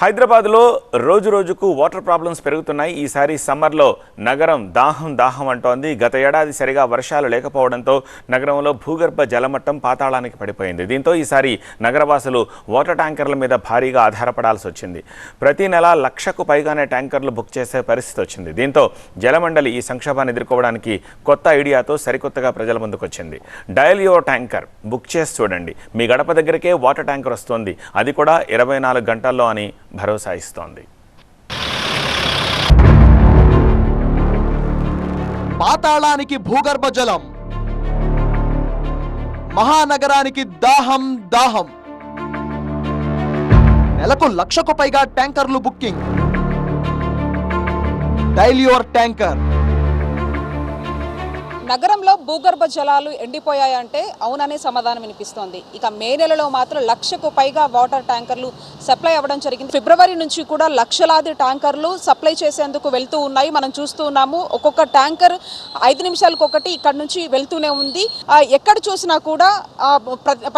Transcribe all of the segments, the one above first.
హైదరాబాద్లో రోజు రోజుకు వాటర్ ప్రాబ్లమ్స్ పెరుగుతున్నాయి. ఈసారి సమ్మర్లో నగరం దాహం దాహం అంటోంది. గత ఏడాది సరిగా వర్షాలు లేకపోవడంతో నగరంలో భూగర్భ జలమట్టం పాతాళానికి పడిపోయింది. దీంతో ఈసారి నగరవాసులు వాటర్ ట్యాంకర్ల మీద భారీగా ఆధారపడాల్సి వచ్చింది. ప్రతి నెల లక్షకు పైగానే ట్యాంకర్లు బుక్ చేసే పరిస్థితి వచ్చింది. దీంతో జలమండలి ఈ సంక్షోభాన్ని ఎదుర్కోవడానికి కొత్త ఐడియాతో సరికొత్తగా ప్రజల ముందుకొచ్చింది డయల్ యువర్ ట్యాంకర్ బుక్ చేసి చూడండి. మీ గడప దగ్గరికే వాటర్ ట్యాంకర్ వస్తోంది. అది కూడా ఇరవై నాలుగు గంటల్లో అని భరోసా ఇస్తోంది. పాతాళానికి భూగర్భ జలం. మహానగరానికి దాహం దాహం. నెలకు లక్షకు పైగా ట్యాంకర్లు బుకింగ్. డైలియోర్ ట్యాంకర్. నగరంలో భూగర్భ జలాలు ఎండిపోయాయంటే అవుననే సమాధానం వినిపిస్తోంది. ఇక మే నెలలో మాత్రం లక్షకు పైగా వాటర్ ట్యాంకర్లు సప్లై అవ్వడం జరిగింది. ఫిబ్రవరి నుంచి కూడా లక్షలాది ట్యాంకర్లు సప్లై చేసేందుకు వెళ్తూ ఉన్నాయి. మనం చూస్తూ ఉన్నాము ఒక్కొక్క ట్యాంకర్ ఐదు నిమిషాలకు ఒకటి ఇక్కడ నుంచి వెళ్తూనే ఉంది. ఎక్కడ చూసినా కూడా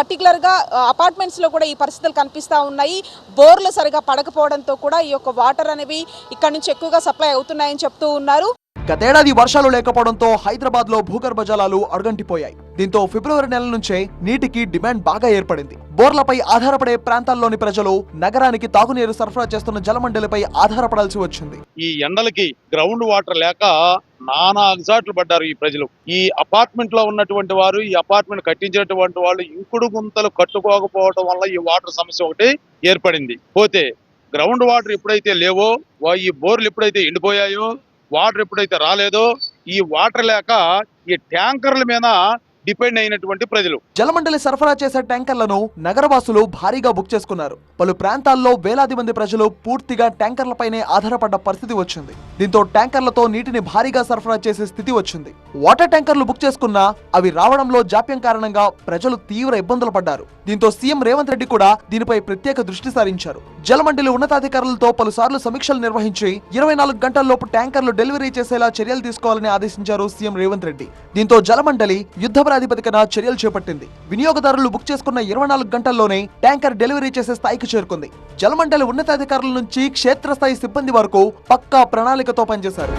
పర్టికులర్గా అపార్ట్మెంట్స్లో కూడా ఈ పరిస్థితులు కనిపిస్తూ ఉన్నాయి. బోర్లు సరిగా పడకపోవడంతో కూడా ఈ యొక్క వాటర్ అనేవి ఇక్కడ నుంచి ఎక్కువగా సప్లై అవుతున్నాయని చెప్తూ ఉన్నారు. గతేడాది వర్షాలు లేకపోవడంతో హైదరాబాద్లో భూగర్భ జలాలు అడుగంటిపోయాయి దీంతో ఫిబ్రవరి నెల నుంచే నీటికి డిమాండ్ బాగా ఏర్పడింది. బోర్లపై ఆధారపడే ప్రాంతాల్లోని ప్రజలు నగరానికి తాగునీరు సరఫరా చేస్తున్న జలమండలిపై ఆధారపడాల్సి వచ్చింది. ఈ ఎండలకి గ్రౌండ్ వాటర్ లేక నానా అగసాట్లు పడ్డారు ఈ ప్రజలు. ఈ అపార్ట్మెంట్లో ఉన్నటువంటి వారు ఈ అపార్ట్మెంట్ కట్టించినటువంటి వాళ్ళు ఇంకుడు గుంతలు కట్టుకోకపోవడం వల్ల ఈ వాటర్ సమస్య ఒకటి ఏర్పడింది. పోతే గ్రౌండ్ వాటర్ ఎప్పుడైతే లేవో ఈ బోర్లు ఎప్పుడైతే ఎండిపోయాయో వాటర్ ఎప్పుడైతే రాలేదో ఈ వాటర్ లేక ఈ ట్యాంకర్ల మీద డిపెండ్ అయినటువంటి ప్రజలు. జలమండలి సరఫరా చేసే ట్యాంకర్లను నగరవాసులు భారీగా బుక్ చేసుకున్నారు. పలు ప్రాంతాల్లో వేలాది మంది ప్రజలు పూర్తిగా ట్యాంకర్లపైనే ఆధారపడ్డ పరిస్థితి వచ్చింది. దీంతో ట్యాంకర్లతో నీటిని భారీగా సరఫరా చేసే స్థితి వచ్చింది. వాటర్ ట్యాంకర్లు బుక్ చేసుకున్నా అవి రావడంలో జాప్యం కారణంగా ప్రజలు తీవ్ర ఇబ్బందులు పడ్డారు. దీంతో సీఎం రేవంత్ రెడ్డి కూడా దీనిపై ప్రత్యేక దృష్టి సారించారు. జలమండలి ఉన్నతాధికారులతో పలుసార్లు సమీక్షలు నిర్వహించి ఇరవై నాలుగు గంటల్లోపు ట్యాంకర్లు డెలివరీ చేసేలా చర్యలు తీసుకోవాలని ఆదేశించారు సీఎం రేవంత్ రెడ్డి. దీంతో జలమండలి యుద్ధ ప్రాతిపదికన చర్యలు చేపట్టింది. వినియోగదారులు బుక్ చేసుకున్న ఇరవై నాలుగు గంటల్లోనే ట్యాంకర్ డెలివరీ చేసే స్థాయికి చేరుకుంది. జలమండలి ఉన్నతాధికారుల నుంచి క్షేత్రస్థాయి సిబ్బంది వరకు పక్కా ప్రణాళికతో పనిచేశారు.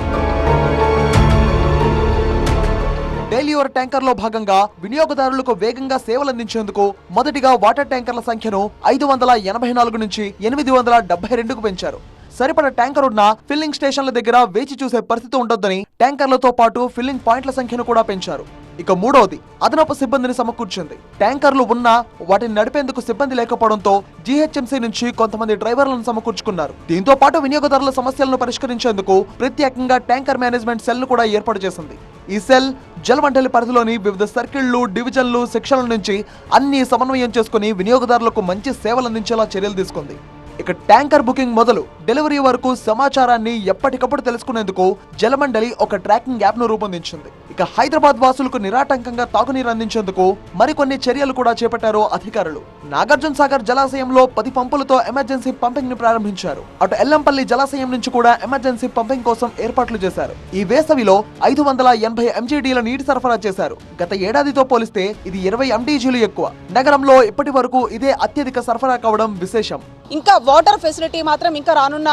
డైలీ ఓవర్ ట్యాంకర్లో భాగంగా వినియోగదారులకు వేగంగా సేవలు అందించేందుకు మొదటిగా వాటర్ ట్యాంకర్ల సంఖ్యను ఐదు వందల ఎనభై నాలుగు నుంచి ఎనిమిది వందల డెబ్బై రెండుకు పెంచారు. సరిపడ ట్యాంకర్ ఉన్న ఫిల్లింగ్ స్టేషన్ల దగ్గర వేచి చూసే పరిస్థితి ఉండొద్దని ట్యాంకర్లతో పాటు ఫిల్లింగ్ పాయింట్ల సంఖ్యను కూడా పెంచారు. ఇక మూడవది అదనపు సిబ్బందిని సమకూర్చింది. ట్యాంకర్లు ఉన్నా వాటిని నడిపేందుకు సిబ్బంది లేకపోవడంతో జీహెచ్ఎంసీ నుంచి కొంతమంది డ్రైవర్లను సమకూర్చుకున్నారు. దీంతో పాటు వినియోగదారుల సమస్యలను పరిష్కరించేందుకు ప్రత్యేకంగా ట్యాంకర్ మేనేజ్మెంట్ సెల్ కూడా ఏర్పాటు చేసింది. ఈ సెల్ జలమండలి పరిధిలోని వివిధ సర్కిళ్ళు డివిజన్లు సెక్షన్ల నుంచి అన్ని సమన్వయం చేసుకుని వినియోగదారులకు మంచి సేవలు అందించేలా చర్యలు తీసుకుంది. ఇక ట్యాంకర్ బుకింగ్ మొదలు డెలివరీ వరకు సమాచారాన్ని ఎప్పటికప్పుడు తెలుసుకునేందుకు జలమండలి ఒక ట్రాకింగ్ యాప్ను రూపొందించింది. ఇక హైదరాబాద్ వాసులకు నిరాటంకంగా తాగునీరు అందించేందుకు మరికొన్ని చర్యలు కూడా చేపట్టారు అధికారులు. నాగార్జున సాగర్ జలాశయంలో పది పంపులతో ఎమర్జెన్సీ పంపింగ్ని ప్రారంభించారు. అటు ఎల్లంపల్లి జలాశయం నుంచి కూడా ఎమర్జెన్సీ పంపింగ్ కోసం ఏర్పాట్లు చేశారు. ఈ వేసవిలో ఐదు వందల ఎనభై ఎంజీడీల నీటి సరఫరా చేశారు. గత ఏడాదితో పోలిస్తే ఇది ఇరవై ఎండీజీలు ఎక్కువ. నగరంలో ఇప్పటి వరకు ఇదే అత్యధిక సరఫరా కావడం విశేషం. ఇంకా వాటర్ ఫెసిలిటీ మాత్రం ఇంకా రానున్న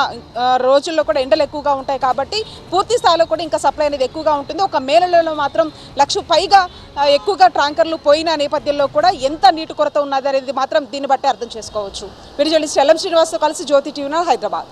రోజుల్లో కూడా ఎండలు ఎక్కువగా ఉంటాయి కాబట్టి పూర్తి స్థాయిలో కూడా ఇంకా సప్లై అనేది ఎక్కువగా ఉంటుంది. ఒక మే నెలలో మాత్రం లక్ష పైగా ఎక్కువగా ట్యాంకర్లు పోయిన నేపథ్యంలో కూడా ఎంత నీటి కొరత ఉన్నది అనేది మాత్రం దీన్ని బట్టి అర్థం చేసుకోవచ్చు. వీడియో జర్నలిస్ట్ శ్రీనివాస్తో కలిసి జ్యోతి టీవీ హైదరాబాద్.